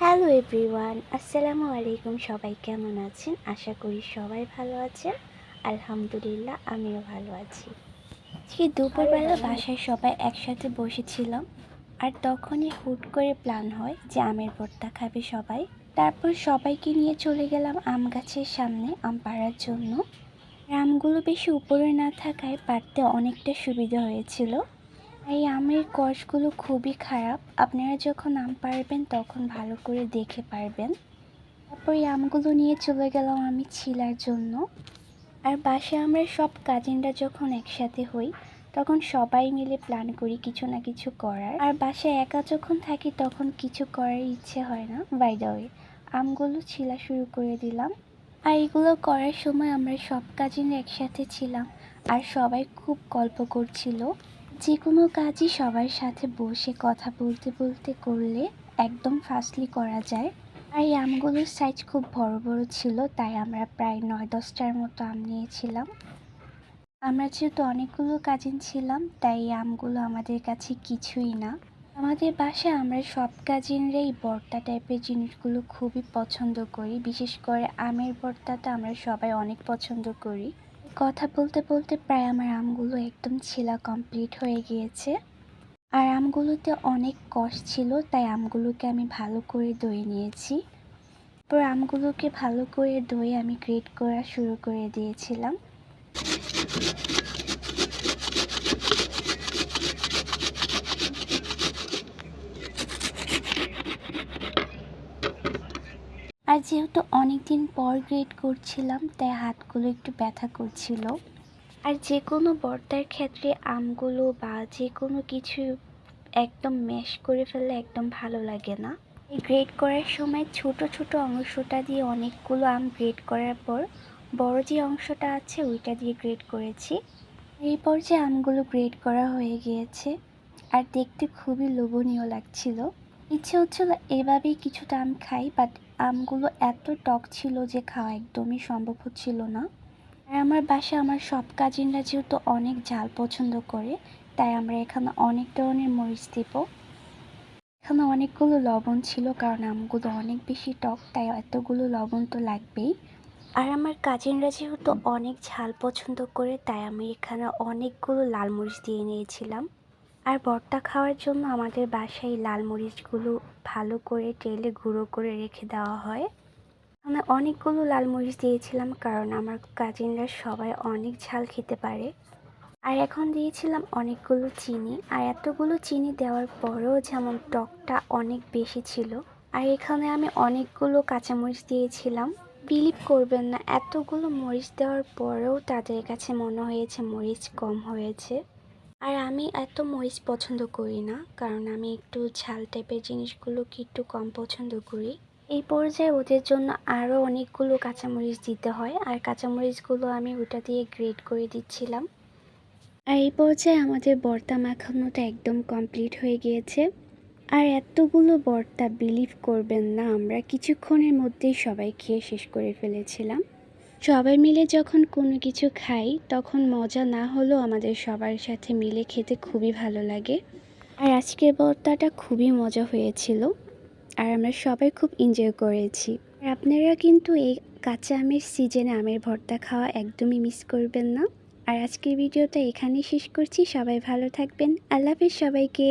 Hello everyone আসসালামু আলাইকুম সবাই কেমন আছেন? আশা করি সবাই ভালো আছেন। আলহামদুলিল্লাহ, আমিও ভালো আছি। আজকে দুপুরবেলা বাসায় সবাই একসাথে বসেছিলাম। আর তখনই হুট করে প্ল্যান হয় যে আমের ভর্তা খাবে সবাই। তারপর সবাইকে নিয়ে চলে গেলাম আম গাছের সামনে, আম পাড়ার জন্য। আমগুলো বেশি উপরে না থাকায় পাড়তে অনেকটা সুবিধা হয়েছিল। এই আমের কষগুলো খুবই খারাপ। আপনারা যখন আম পারবেন, তখন ভালো করে দেখে পারবেন। তারপর এই আমগুলো নিয়ে চলে গেলাম আমি ছিলার জন্য। আর বাসায় আমরা সব কাজিনরা যখন একসাথে হই, তখন সবাই মিলে প্ল্যান করি কিছু না কিছু করার। আর বাসায় একা যখন থাকি, তখন কিছু করার ইচ্ছে হয় না। বাই দ্য আমগুলো ছিলা শুরু করে দিলাম। আর এগুলো করার সময় আমরা সব কাজিনরা একসাথে ছিলাম। আর সবাই খুব গল্প করছিল। যে কোনো কাজই সবার সাথে বসে কথা বলতে বলতে করলে একদম ফাস্টলি করা যায়। আর এই আমগুলোর সাইজ খুব বড় বড় ছিল, তাই আমরা প্রায় নয় দশটার মতো আম নিয়েছিলাম। আমরা যেহেতু অনেকগুলো কাজিন ছিলাম, তাই এই আমগুলো আমাদের কাছে কিছুই না। আমাদের বাসায় আমরা সব কাজিনরাই বর্তা টাইপের জিনিসগুলো খুবই পছন্দ করি। বিশেষ করে আমের বর্তাটা আমরা সবাই অনেক পছন্দ করি। কথা বলতে বলতে প্রায় আমার আমগুলো একদম ছিলা কমপ্লিট হয়ে গিয়েছে। আর আমগুলোতে অনেক কষ ছিল, তাই আমগুলোকে আমি ভালো করে দই নিয়েছি। তারপর আমগুলোকে ভালো করে দই আমি গ্রেট করা শুরু করে দিয়েছিলাম। আর যেহেতু অনেক দিন পর গ্রেড করছিলাম, তাই হাতগুলো একটু ব্যথা করছিল। আর যে কোনো বর্তার ক্ষেত্রে আমগুলো বা যে কোনো কিছু একদম ম্যাশ করে ফেললে একদম ভালো লাগে না। গ্রেড করার সময় ছোট ছোট অংশটা দিয়ে অনেকগুলো আম গ্রেড করার পর, বড় যে অংশটা আছে ওইটা দিয়ে গ্রেড করেছি। এই পর্যায়ে আমগুলো গ্রেড করা হয়ে গিয়েছে, আর দেখতে খুবই লোভনীয় লাগছিল। ইচ্ছে হচ্ছিল এভাবেই কিছুটা আম খাই বাট আমগুলো এত টক ছিল যে খাওয়া একদমই সম্ভব হচ্ছিল না। আর আমার বাসায় আমার সব কাজিনরা যেহেতু অনেক ঝাল পছন্দ করে, তাই আমরা এখানে অনেক ধরনের মরিচ দেব। এখানে অনেকগুলো লবণ ছিল কারণ আমগুলো অনেক বেশি টক, তাই এতগুলো লবণ তো লাগবেই। আর আমার কাজিনরা যেহেতু অনেক ঝাল পছন্দ করে, তাই আমি এখানে অনেকগুলো লাল মরিচ দিয়ে নিয়েছিলাম। আর ভর্তা খাওয়ার জন্য আমাদের বাসায় লাল মরিচগুলো ভালো করে তেলে গুঁড়ো করে রেখে দেওয়া হয়। আমি অনেকগুলো লাল মরিচ দিয়েছিলাম কারণ আমার কাজিনরা সবাই অনেক ঝাল খেতে পারে। আর এখন দিয়েছিলাম অনেকগুলো চিনি আর এতগুলো চিনি দেওয়ার পরেও যেমন টকটা অনেক বেশি ছিল, আর এখানে আমি অনেকগুলো কাঁচামরিচ দিয়েছিলাম। বিলিভ করবেন না, এতগুলো মরিচ দেওয়ার পরেও তাদের কাছে মনে হয়েছে মরিচ কম হয়েছে। আর আমি এত মরিচ পছন্দ করি না, কারণ আমি একটু ঝাল টাইপের জিনিসগুলোকে একটু কম পছন্দ করি। এই পর্যায়ে ওদের জন্য আরও অনেকগুলো কাঁচামরিচ দিতে হয়, আর কাঁচামরিচগুলো আমি ওটা দিয়ে গ্রেড করে দিচ্ছিলাম। আর এই পর্যায়ে আমাদের বর্তা মাখানোটা একদম কমপ্লিট হয়ে গিয়েছে। আর এতগুলো বর্তা বিলিভ করবেন না, আমরা কিছুক্ষণের মধ্যেই সবাই খেয়ে শেষ করে ফেলেছিলাম। সবাই মিলে যখন কোনো কিছু খাই, তখন মজা না হলেও আমাদের সবার সাথে মিলে খেতে খুবই ভালো লাগে। আর আজকের ভর্তাটা খুবই মজা হয়েছিল, আর আমরা সবাই খুব এনজয় করেছি। আর আপনারা কিন্তু এই কাঁচা আমের সিজনে আমের ভর্তা খাওয়া একদমই মিস করবেন না। আর আজকের ভিডিওটা এখানেই শেষ করছি। সবাই ভালো থাকবেন। আল্লাহ হাফিজ সবাইকে।